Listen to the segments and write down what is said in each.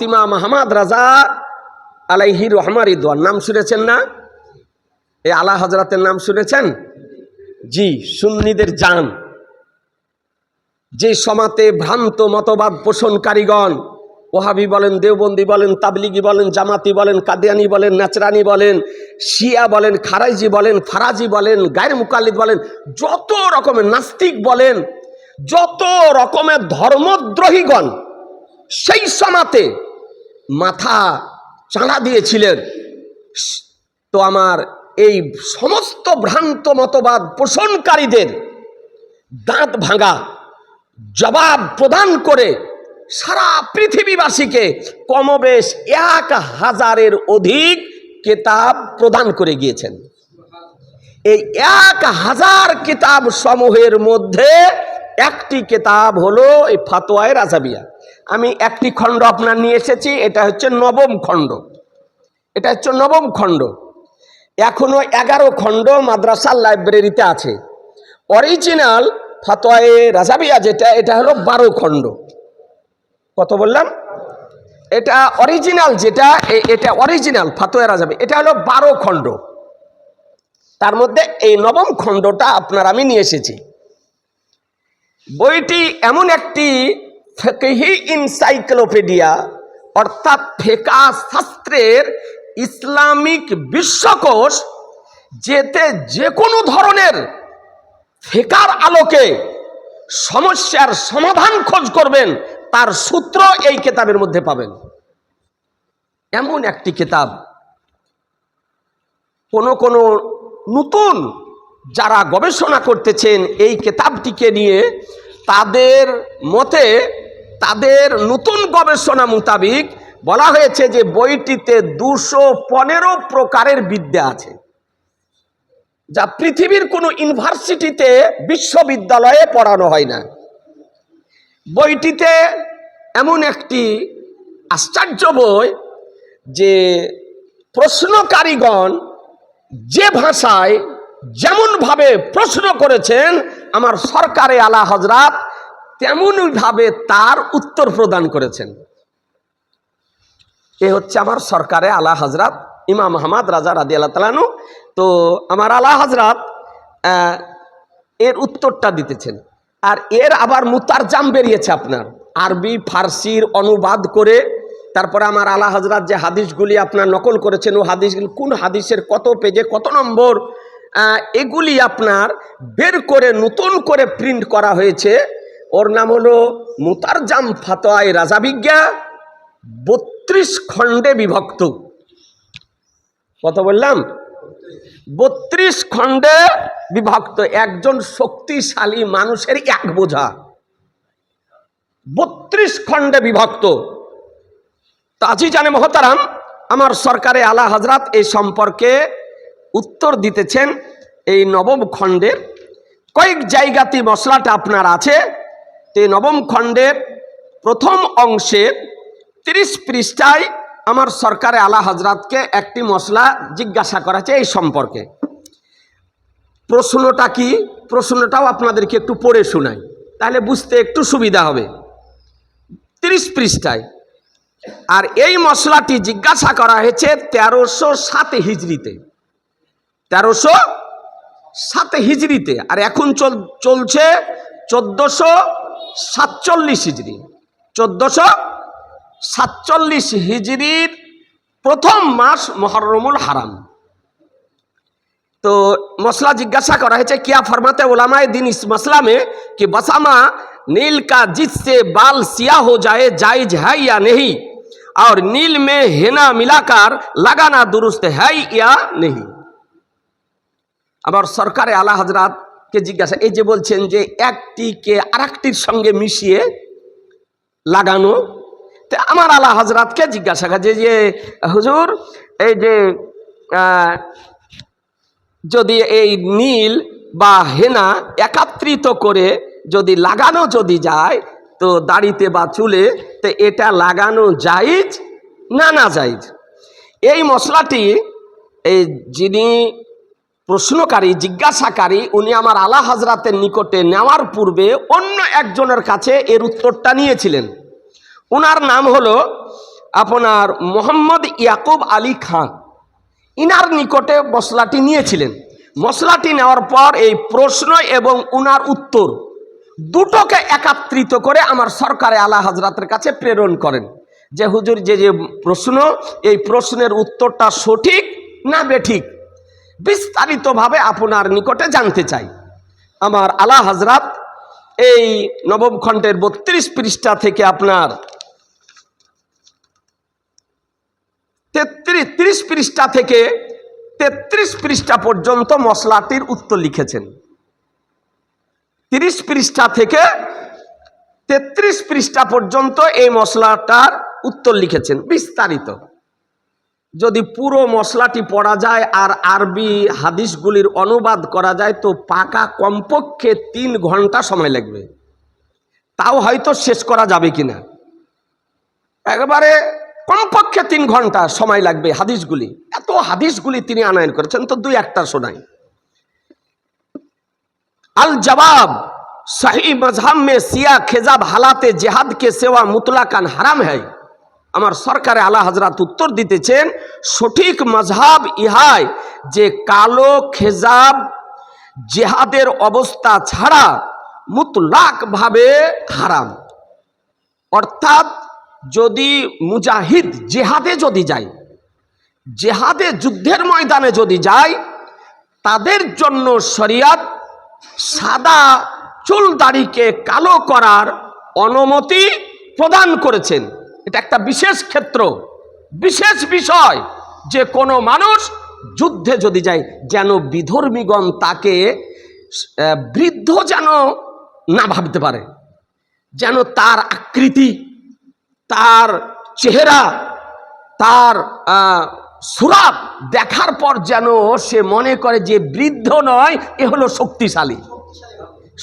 ইমাম মাহমাদ রাজা আলাইহি রহমার ইদওয়ান নাম শুনেছেন না? এই আলা হজরতের নাম শুনেছেন? জি, সুন্নিদের জান। যে সমাতে ভ্রান্ত মতবাদ পোষণকারীগণ, ওহাবি বলেন, দেওবন্দি বলেন, তাবলিগি বলেন, জামাতি বলেন, কাদিয়ানি বলেন, নাচরানি বলেন, শিয়া বলেন, খারাইজি বলেন, ফারাজি বলেন, গায়ের মুকাল্লিদ বলেন, যত রকমের নাস্তিক বলেন, যত রকমের ধর্মদ্রোহীগণ সেই সমাতে মাথা চাঁড়া দিয়েছিলেন। তো আমার এই সমস্ত ভ্রান্ত মতবাদ পোষণকারীদের দাঁত ভাঙা জবাব প্রদান করে সারা পৃথিবীবাসীকে কমবেশ এক হাজারের অধিক কেতাব প্রদান করে গিয়েছেন। এই এক হাজার কিতাব সমূহের মধ্যে একটি কেতাব হলো এই ফাতোয়ায় রাজাবিয়া। আমি একটি খণ্ড আপনার নিয়ে এসেছি, এটা হচ্ছে নবম খণ্ড। এটা হচ্ছে নবম খণ্ড। এখনও এগারো খণ্ড মাদ্রাসার লাইব্রেরিতে আছে। অরিজিনাল ফাতোয়ায়ে রাজাবিয়া যেটা, এটা হলো বারো খণ্ড। কত বললাম? এটা অরিজিনাল যেটা এটা অরিজিনাল ফাতোয়া রাজাবি এটা হলো বারো খণ্ড। তার মধ্যে এই নবম খণ্ডটা আপনার আমি নিয়ে এসেছি। বইটি এমন একটি ফেকহি ইনসাইক্লোপিডিয়া অর্থাৎ ফেকা শাস্ত্রের ইসলামিক বিশ্বকোষ, যেতে যে কোনো ধরনের ফেকার আলোকে সমস্যার সমাধান খোঁজ করবেন, তার সূত্র এই কেতাবের মধ্যে পাবেন। এমন একটি কেতাব, কোন কোন নতুন যারা গবেষণা করতেছেন, এই কেতাবটিকে নিয়ে তাদের মতে তাদের নতুন গবেষণা মোতাবিক বলা হয়েছে যে বইটিতে দুশো পনেরো প্রকারের বিদ্যা আছে। যা পৃথিবীর কোনো ইউনিভার্সিটিতে বিশ্ববিদ্যালয়ে পড়ানো হয় না। বইটিতে এমন একটি আশ্চর্য বই যে প্রশ্নকারীগণ যে ভাষায় যেমনভাবে প্রশ্ন করেছেন, আমার সরকারে আলা হজরত তেমনইভাবে তার উত্তর প্রদান করেছেন। এ হচ্ছে আমার সরকারে আলা হজরত ইমাম আহমদ রাজা রাদি আল্লাহ তালানু তো আমার আলা হজরত এর উত্তরটা দিতেছেন। আর এর আবার মুতারজাম বেরিয়েছে আপনার। আরবি, ফার্সির অনুবাদ করে তারপরে আমার আলা হজরত যে হাদিসগুলি আপনার নকল করেছেন, ও হাদিসগুলি কোন হাদিসের কত পেজে কত নম্বর এগুলি আপনার বের করে নতুন করে প্রিন্ট করা হয়েছে। ওর নাম হলো মুতারজাম ফাতোয়াই রাজাবিজ্ঞা, বত্রিশ খণ্ডে বিভক্ত। কত বললাম? বত্রিশ খণ্ডে বিভক্ত। একজন শক্তিশালী মানুষের এক বোঝা। বত্রিশ খণ্ডে বিভক্ত। তাজি জানে মহতারাম, আমার সরকারে আলা হজরত এই সম্পর্কে উত্তর দিতেছেন এই নবম খণ্ডের। কয়েক জায়গাতে মশলাটা আপনার আছে। তো নবম খণ্ডের প্রথম অংশের তিরিশ পৃষ্ঠায় আমার সরকারে আলা হজরতকে একটি মশলা জিজ্ঞাসা করেছে এই সম্পর্কে। প্রশ্নটা কি? প্রশ্নটাও আপনাদেরকে একটু পড়ে শোনাই, তাহলে বুঝতে একটু সুবিধা হবে। তিরিশ পৃষ্ঠায়, আর এই মশলাটি জিজ্ঞাসা করা হয়েছে তেরোশো সাত হিজড়িতে। তেরোশো সাত হিজড়িতে, আর এখন চল, চলছে চোদ্দোশো সাতচল্লিশ হিজড়ি চোদ্দোশো সাতচল্লিশ হিজড়ির প্রথম মাস মহরমুল হারাম तो मसला जिज्ञासा करा है क्या फरमाते उलमाए दिन इस मसला में कि बसामा नील का जिससे बाल सिया हो जाए जायज है या नहीं और नील में हेना मिलाकर लगाना दुरुस्त है या नहीं আবার সরকারে আলা হজরাতকে জিজ্ঞাসা, এই যে বলছেন যে একটিকে আরেকটির সঙ্গে মিশিয়ে লাগানো, তো আমার আলা হজরাতকে জিজ্ঞাসা করে যে হুজুর, এই যে যদি এই নীল বা হেনা একাত্রিত করে যদি লাগানো যদি যায়, তো দাড়িতে বা চুলে, তো এটা লাগানো জায়েজ না না জায়েজ? এই মশলাটি, এই যিনি প্রশ্নকারী, জিজ্ঞাসাকারী, উনি আমার আলা হাজরাতের নিকটে নেওয়ার পূর্বে অন্য একজনের কাছে এর উত্তরটা নিয়েছিলেন। ওনার নাম হলো আপনার মোহাম্মদ ইয়াকুব আলী খান। ইনার নিকটে মশলাটি নিয়েছিলেন। মশলাটি নেওয়ার পর এই প্রশ্ন এবং উনার উত্তর দুটোকে একাত্রিত করে আমার সরকারে আলা হাজরাতের কাছে প্রেরণ করেন যে হুজুর, যে যে প্রশ্ন, এই প্রশ্নের উত্তরটা সঠিক না বেঠিক? বিস্তারিতভাবে আপনার নিকটে জানতে চাই। আমার আলা হাজরাত এই নবম খণ্ডের বত্রিশ পৃষ্ঠা থেকে আপনার তেত্রিশ, ত্রিশ পৃষ্ঠা থেকে তেত্রিশ পৃষ্ঠা পর্যন্ত মশলাটির উত্তর লিখেছেন। তিরিশ পৃষ্ঠা থেকে তেত্রিশ পৃষ্ঠা পর্যন্ত এই মশলাটার উত্তর লিখেছেন, বিস্তারিত। যদি পুরো মশলাটি পড়া যায় আর আরবি হাদিসগুলির অনুবাদ করা যায়, তো পাকা কমপক্ষে তিন ঘণ্টা সময় লাগবে। তাও হয়তো শেষ করা যাবে কি না একবারে কমপক্ষে তিন ঘণ্টা সময় লাগবে হাদিসগুলি। এত হাদিসগুলি তিনি আনায়ন করেছেন, তো দুই একটা শোনাই। আল জবাব সাহি মজহাম মে সিয়া খেজাব হালাতে জেহাদকে সেওয়া মুতলাকান হারাম হয় আমার সরকারে আলা হাজরাত উত্তর দিতেছেন, সঠিক মজহাব ইহাই যে কালো খেজাব জেহাদের অবস্থা ছাড়া মুতলাকভাবে হারাম। অর্থাৎ যদি মুজাহিদ জেহাদে যদি যায়, জেহাদে যুদ্ধের ময়দানে যদি যায়, তাদের জন্য শরিয়াত সাদা চুল দাড়িকে কালো করার অনুমতি প্রদান করেছেন। এটা একটা বিশেষ ক্ষেত্র, বিশেষ বিষয় যে কোনো মানুষ যুদ্ধে যদি যায়, যেন বিধর্মীগণ তাকে বৃদ্ধ যেন না ভাবতে পারে, যেন তার আকৃতি, তার চেহারা, তার সুরাপ দেখার পর যেন সে মনে করে যে বৃদ্ধ নয়, এ হলো শক্তিশালী।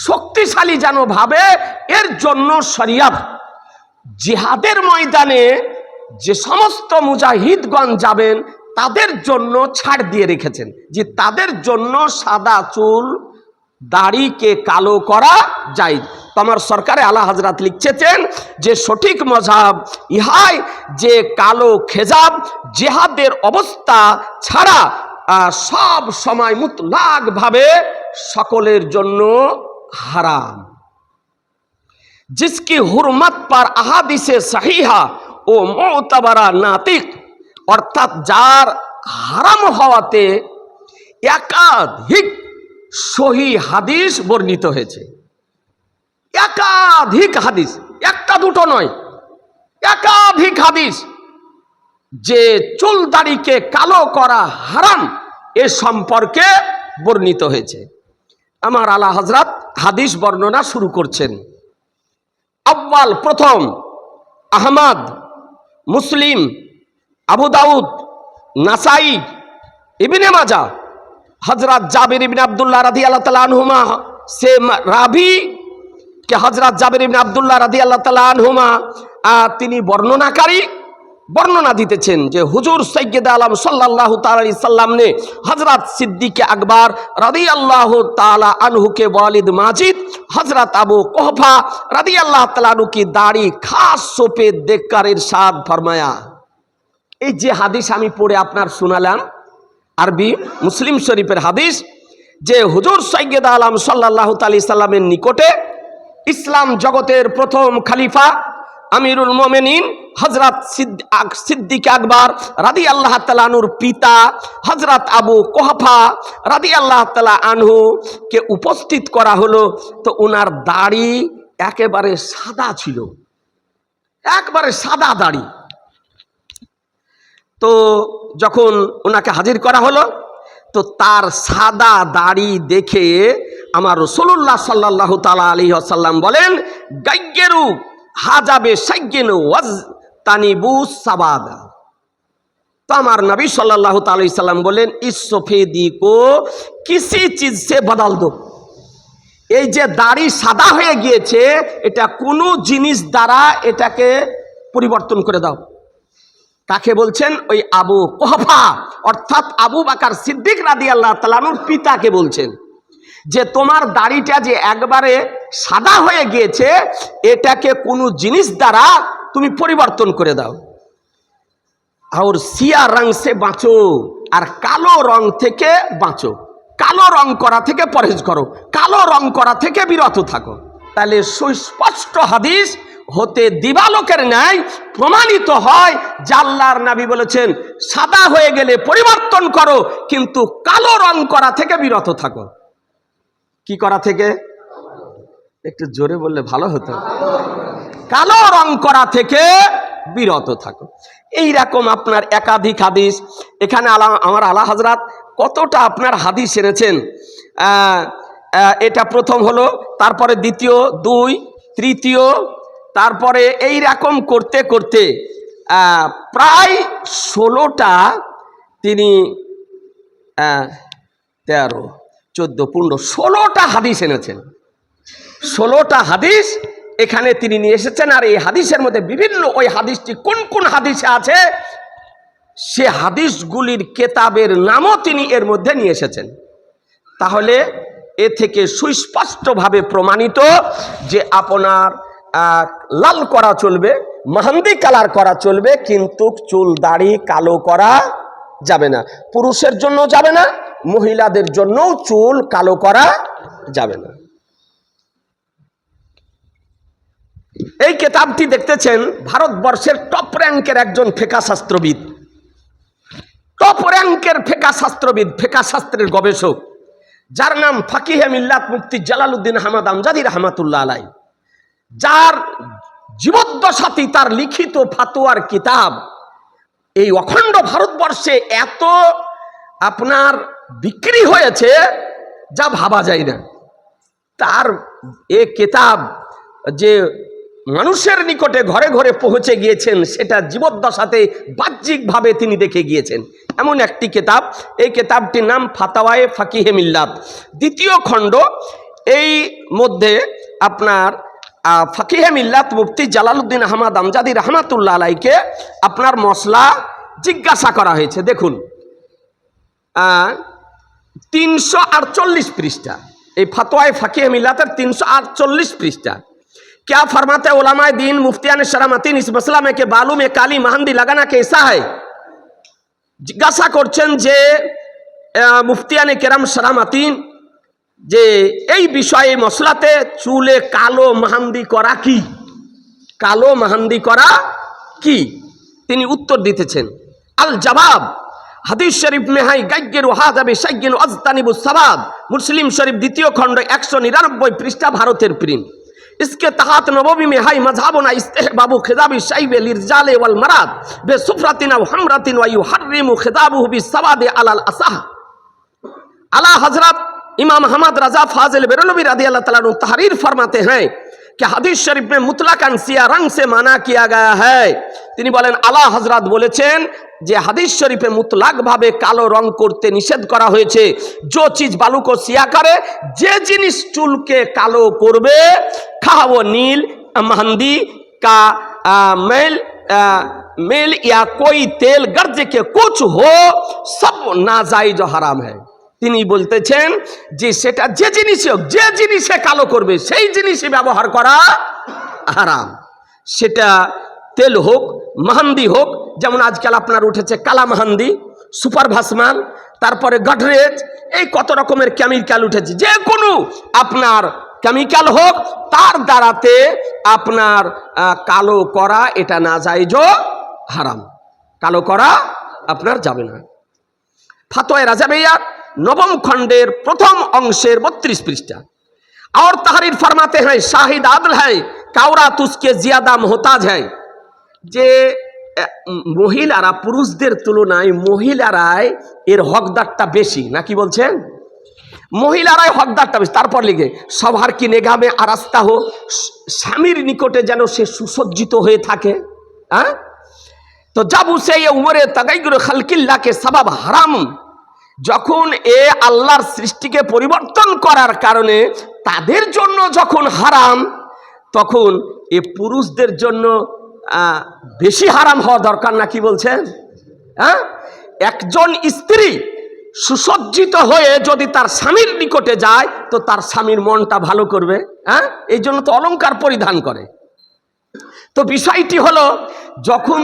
শক্তিশালী যেন ভাবে, এর জন্য শরিয়াত। জিহাদের ময়দানে যে সমস্ত মুজাহিদগণ যাবেন, তাদের জন্য ছাড় দিয়ে রেখেছেন। যে তাদের জন্য সাদা চুল, দাড়িকে কালো করা যায়। তো আমার সরকারে আলা হাজরাত লিখছেন যে সঠিক মজাব ইহাই যে কালো খেজাব, জেহাদের অবস্থা ছাড়া সব সময় মুতলাকভাবে সকলের জন্য হারাম। जिसकी हुरमत पर अहादिसे सहीहा ও মোতাবারা নাতিক অর্থাৎ যার হারাম হওয়াতে একাধিক সহি হাদিস বর্ণিত হয়েছে একাধিক হাদিস একটা দুটো নয় একাধিক হাদিস যে চুল দাড়িকে কালো করা হারাম এ সম্পর্কে বর্ণিত হয়েছে আমার আলা হজরত হাদিস বর্ণনা শুরু করছেন আব্বাল প্রথম, আহমদ, মুসলিম, আবু দাউদ, নাসাই, ইবিনে মাজা হজরত জাবির ইবিন আবদুল্লাহ রাদি আল্লাহ তালা সে রাভি কে হজরত জাবির ইবিন আবদুল্লাহ রাদি আল্লাহ তালা তিনি বর্ণনাকারী বর্ণনা দিতেছেন যে হুজুর সৈয়দ আলম সাল্লাহ তালি সাল্লামনে হজরত সিদ্দিকে আকবর রাদি আল্লাহ তালা আনহুকে ওয়ালিদ মাজিদ হজরত আবু কোহফা রাদি আল্লাহ তালু দাড়ি খাস সোপে দেখকারের সাদ ফরমায়া। এই যে হাদিস আমি পড়ে আপনার শুনালাম, আরবি মুসলিম শরীফের হাদিস, যে হুজুর সৈয়দ আলম সাল্লাহ তালি সাল্লামের নিকটে ইসলাম জগতের প্রথম খালিফা আমিরুল মোমেনিন হজরত সিদ্দিক আকবর রাদি আল্লাহ তালানুর পিতা হজরত আবু কোহফা রাদি আল্লাহ তালা আনহু কে উপস্থিত করা হলো। তো ওনার দাড়ি একেবারে সাদা ছিল। একবারে সাদা দাড়ি। তো যখন ওনাকে হাজির করা হলো, তো তার সাদা দাড়ি দেখে আমার রসুল্লাহ সাল্লাহ তালা আলী আসাল্লাম বলেন, গাইগেরু হাজাবে সাইগেনু ওয়াজ তানিবু সাবাদা। তো আমার নবী সাল্লাহ সাল্লাম বলেন ইস সফেদি কো কিসি চিজ সে বদল দো? এই যে দাড়ি সাদা হয়ে গিয়েছে, এটা কোনো জিনিস দ্বারা এটাকে পরিবর্তন করে দাও। তাকে বলছেন? ওই আবু কোহফা, অর্থাৎ আবু বাকার সিদ্দিক রাদি আল্লাহ তালানুর পিতাকে বলছেন। যে তোমার দাড়িটা যে একবারে সাদা হয়ে গিয়েছে, এটাকে কোনো জিনিস দ্বারা তুমি পরিবর্তন করে দাও। আর সিয়া রং সে বাঁচো, আর কালো রং থেকে বাঁচো। কালো রং করা থেকে পরহেজ করো, কালো রং করা থেকে বিরত থাকো। তাহলে সুস্পষ্ট হাদিস হতে দিবালোকের ন্যায় প্রমাণিত হয় জাল্লার নাবি বলেছেন, সাদা হয়ে গেলে পরিবর্তন করো, কিন্তু কালো রং করা থেকে বিরত থাকো। কি করা থেকে? একটু জোরে বললে ভালো হতো। কালো রং করা থেকে বিরত থাকো। এই রকম আপনার একাধিক হাদিস। এখানে আলা আমার আলা হাজরাত কতটা আপনার হাদিস এনেছেন। এটা প্রথম হলো, তারপরে দ্বিতীয়, দুই, তৃতীয়, তারপরে এই রকম করতে করতে প্রায় ষোলোটা তিনি তেরো। চোদ্দ, পনেরো, ষোলোটা হাদিস এনেছেন। ষোলোটা হাদিস এখানে তিনি নিয়ে এসেছেন আর এই হাদিসের মধ্যে বিভিন্ন ওই হাদিসটি কোন কোন হাদিসে আছে, সে হাদিসগুলির কেতাবের নামও তিনি এর মধ্যে নিয়ে এসেছেন। তাহলে এ থেকে সুস্পষ্টভাবে প্রমাণিত যে আপনার লাল করা চলবে, মাহান্দি কালার করা চলবে, কিন্তু চুল দাড়ি কালো করা যাবে না। পুরুষের জন্য যাবে না মহিলাদের জন্যও চুল কালো করা যাবে না। এই কেতাবটি দেখতেছেন ভারতবর্ষের টপ র্যাঙ্কের একজন ফেকা শাস্ত্রবিদ। টপ র্যাঙ্কের ফেকা শাস্ত্রবিদ, ফেকা শাস্ত্রের গবেষক, যার নাম ফাকিহে মিল্লাত মুফতি জালালউদ্দিন আহমদ আমজাদি রহমাতুল্লাহ আলাই যার জীবদ্দশাতি তার লিখিত ফাতোয়ার কিতাব এই অখণ্ড ভারতবর্ষে এত আপনার বিক্রি হয়েছে, যা ভাবা যায় না। তার এ কেতাব যে মানুষের নিকটে ঘরে ঘরে পৌঁছে গিয়েছেন, সেটা জীবদ্দশাতে বাহ্যিকভাবে তিনি দেখে গিয়েছেন। এমন একটি কেতাব, এই কেতাবটির নাম ফাতাওয়ায়ে ফাকিহে মিল্লাত। দ্বিতীয় খণ্ড, এই মধ্যে আপনার ফাকিহে মিল্লাত মুফতি জালালউদ্দিন আহমদ আমজাদি রহমাতুল্লাহ আলাইকে আপনার মশলা জিজ্ঞাসা করা হয়েছে। দেখুন তিনশো আটচল্লিশ পৃষ্ঠা এই ফতোয়ায় ফাকিয়ে মিল্লাতের তিনশো আটচল্লিশ পৃষ্ঠা क्या फरमाते उलमाए दीन मुफ्तियान शरामतीन इस मसला में के बालू में काली महंदी लगाना कैसा है জিজ্ঞাসা করছেন যে আহ, মুফতিয়ানে কেরাম সারামাতিন যে এই বিষয়ে মশলাতে চুলে কালো মাহান্দি করা কি কালো মাহান্দি করা কি তিনি উত্তর দিতেছেন আল জবাব হাদিস শরীফ में है गज्ञर ওয়াহাদাবে সাজ্ঞিন অজতানিবু সাবাদ মুসলিম শরীফ দ্বিতীয় খণ্ড একশো নিরানব্বই পৃষ্ঠা ভারতের প্রিন্ট इसके तहत नबोबी में हाई मजहबना इस्तेहबाबू खिदाबी शैब लिरजाले वल मराद बे सुफरतिन व हमरतिन व युहर्रिमु खिदाबुहु बिसवाद अलल असह अला हजरत इमाम अहमद रजा फाजिल बेरलवी रदी अल्लाह तआला नु तहरीर फरमाते हैं কে হাদিস শরীফ में মুতলাকান সিয়া রং से মানা কিয়া गया হ্যায়। তিনি বলেন আলা হজরত বলেছেন যে হাদিস শরীফে মুতলাকভাবে কালো রং করতে নিষেধ করা হয়েছে। জো চিজ বালুকো সিয়া করে, যে জিনিস চুলকে কালো করবে খাওয়া নীল মেहंदी কা মেল মেল ইয়া या তেল, গর্জে কে के হো, সব सब नाजायज হারাম হ্যায়। তিনি বলতেছেন যে সেটা যে জিনিসে হোক, যে জিনিসে কালো করবে, সেই জিনিসে ব্যবহার করা হারাম। সেটা তেল হোক, মাহান্দি হোক, যেমন আজকাল আপনার উঠেছে কালা মাহান্দি, সুপার ভাসমান, তারপরে গডরেজ, এই কত রকমের কেমিক্যাল উঠেছে, যে কোনো আপনার কেমিক্যাল হোক, তার দ্বারাতে আপনার কালো করা এটা না যাইজ হারাম। কালো করা আপনার যাবে না। ফাতোয় রাজাবেয়া নবম খণ্ডের প্রথম অংশের বত্রিশ পৃষ্ঠা और तहरीर फरमाते हैं शाहिद आदल है कावरात उसके ज्यादा मोहताज है যে আহ, মহিলারা পুরুষদের তুলনায় মহিলারাই এর হকদারটা বেশি নাকি বলছেন মহিলারাই হকদারটা বেশি তারপর লিখে সবার কি নেগামে আরাস্তা হো স্বামীর নিকটে যেন সে সুসজ্জিত হয়ে থাকে হ্যাঁ তো জব উসে ये উমরে তগাইগুর খালকিল্লাকে সবাব হারাম যখন এ আল্লাহর সৃষ্টিকে পরিবর্তন করার কারণে তাদের জন্য যখন হারাম, তখন এ পুরুষদের জন্য বেশি হারাম হওয়া দরকার না, কি বলছেন হ্যাঁ একজন স্ত্রী সুসজ্জিত হয়ে যদি তার স্বামীর নিকটে যায়, তো তার স্বামীর মনটা ভালো করবে হ্যাঁ এই জন্য তো অলংকার পরিধান করে। তো বিষয়টি হলো, যখন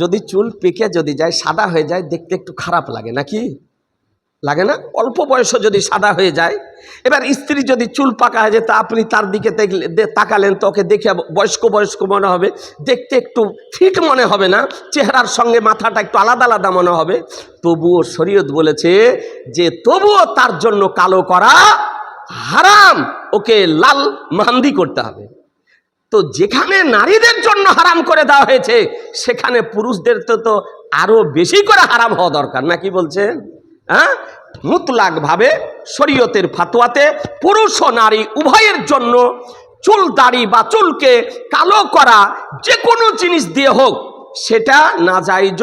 যদি চুল পেকে যদি যায়, সাদা হয়ে যায়, দেখতে একটু খারাপ লাগে, নাকি? লাগে না? অল্প বয়সে যদি সাদা হয়ে যায়, এবার স্ত্রী যদি চুল পাকা হয়ে যায়, তা আপনি তার দিকে তাকালেন, তো ওকে দেখে বয়স্ক বয়স্ক মনে হবে। দেখতে একটু ফিট মনে হবে না, চেহারার সঙ্গে মাথাটা একটু আলাদা আলাদা মনে হবে। তবুও শরীয়ত বলেছে যে, তবুও তার জন্য কালো করা হারাম, ওকে লাল মান্দি করতে হবে। তো যেখানে নারীদের জন্য হারাম করে দেওয়া হয়েছে, সেখানে পুরুষদের তো তো আরও বেশি করে হারাম হওয়া দরকার। নাকি বলছেন হ্যাঁ? মুতলাক ভাবে শরীয়তের ফাতোয়াতে পুরুষ ও নারী উভয়ের জন্য চুল দাড়ি বা চুলকে কালো করা যে কোনো জিনিস দিয়ে হোক, সেটা না যাইজ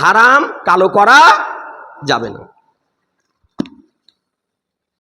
হারাম, কালো করা যাবে না।